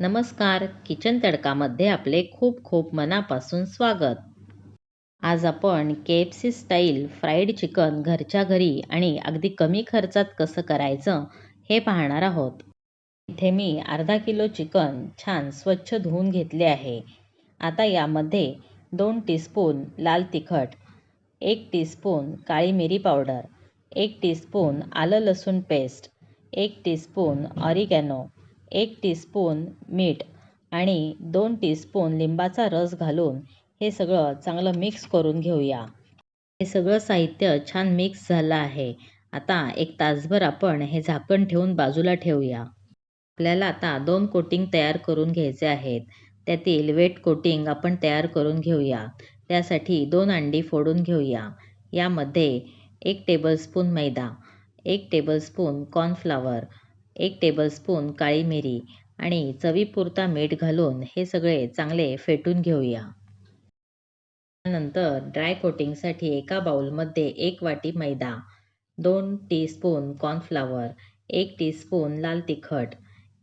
नमस्कार. किचन तडकामध्ये आपले खूप खूप मनापासून स्वागत. आज आपण K F C style fried chicken घरच्या घरी आणि अगदी कमी खर्चात कसं करायचं हे पाहणार आहोत. इथे मी अर्धा किलो चिकन छान स्वच्छ धुवून घेतले आहे. आता यामध्ये दोन टीस्पून लाल तिखट एक टीस्पून काळी मिरी पावडर एक टीस्पून आलं लसूण पेस्ट एक टीस्पून ऑरिगॅनो एक टीस्पून मीठ आणि दोन टीस्पून लिंबाचा रस घालून हे सगळं चांगलं मिक्स करून घेऊया. हे सगळं साहित्य छान मिक्स झालं आहे. आता एक तासभर आपण हे झाकण ठेवून बाजूला ठेवूया. आपल्याला आता दोन कोटिंग तयार करून घ्यायचे आहेत. त्यातील वेट कोटिंग आपण तयार करून घेऊया. त्यासाठी दोन अंडी फोडून घेऊया. यामध्ये एक टेबलस्पून मैदा एक टेबलस्पून कॉर्नफ्लावर एक टेबलस्पून काळी मिरी आणि चवीपुरता मीठ घालून हे सगळे चांगले फेटून घेऊया. त्यानंतर ड्राय कोटिंगसाठी एका बाउलमध्ये एक वाटी मैदा दोन टीस्पून कॉर्नफ्लावर एक टीस्पून लाल तिखट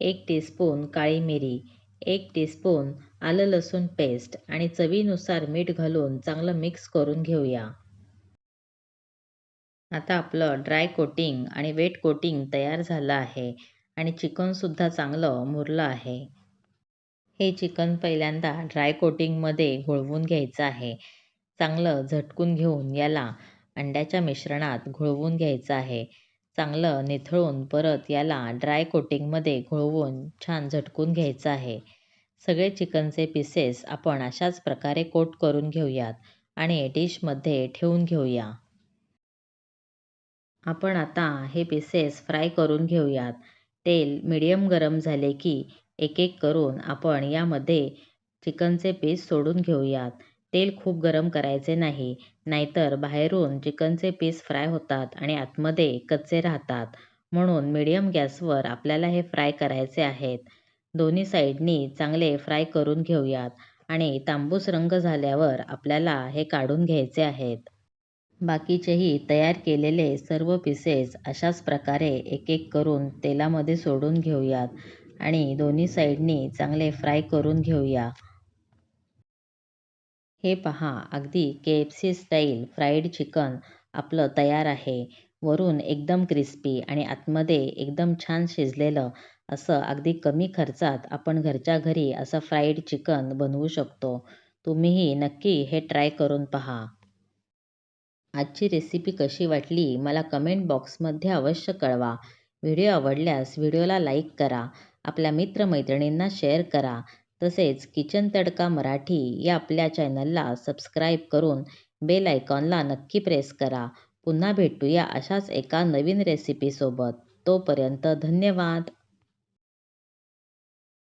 एक टीस्पून काळी मिरी एक टीस्पून आलं लसूण पेस्ट आणि चवीनुसार मीठ घालून चांगलं मिक्स करून घेऊया. आता आपलं ड्राय कोटिंग आणि वेट कोटिंग तयार झालं आहे. आणि चिकनसुद्धा चांगलं मुरलं आहे. हे चिकन पहिल्यांदा ड्राय कोटिंगमध्ये घोळवून घ्यायचं आहे. चांगलं झटकून घेऊन याला अंड्याच्या मिश्रणात घोळवून घ्यायचं आहे. चांगलं निथळून परत याला ड्राय कोटिंगमध्ये घोळवून छान झटकून घ्यायचं आहे. सगळे चिकनचे पीसेस आपण अशाच प्रकारे कोट करून घेऊयात आणि डिशमध्ये ठेवून घेऊया. आपण आता हे पीसेस फ्राय करून घेऊयात. तेल मिडियम गरम झाले की एक एक करून आपण यामध्ये चिकनचे पीस सोडून घेऊयात. तेल खूप गरम करायचे नाही नाहीतर बाहेरून चिकनचे पीस फ्राय होतात आणि आतमध्ये कच्चे राहतात. म्हणून मीडियम गॅसवर आपल्याला हे फ्राय करायचे आहेत. दोन्ही साईडनी चांगले फ्राय करून घेऊयात आणि तांबूस रंग झाल्यावर आपल्याला हे काढून घ्यायचे आहेत. बाकीचेही तयार केलेले सर्व पीसेस अशाच प्रकारे एक एक करून तेलामध्ये सोडून घेऊयात आणि दोन्ही साईडनी चांगले फ्राय करून घेऊया. हे पहा अगदी K F C style fried chicken आपलं तयार आहे. वरून एकदम क्रिस्पी आणि आतमध्ये एकदम छान शिजलेलं असं अगदी कमी खर्चात आपण घरच्या घरी असं फ्राईड चिकन बनवू शकतो. तुम्हीही नक्की हे ट्राय करून पहा. आजची रेसिपी कशी वाटली मला कमेंट बॉक्समध्ये अवश्य कळवा. व्हिडिओ आवडल्यास व्हिडिओला लाईक करा. आपल्या मित्रमैत्रिणींना शेअर करा. तसेच किचन तडका मराठी या आपल्या चॅनलला सबस्क्राईब करून बेल आयकॉनला नक्की प्रेस करा. पुन्हा भेटूया अशाच एका नवीन रेसिपीसोबत तोपर्यंत धन्यवाद.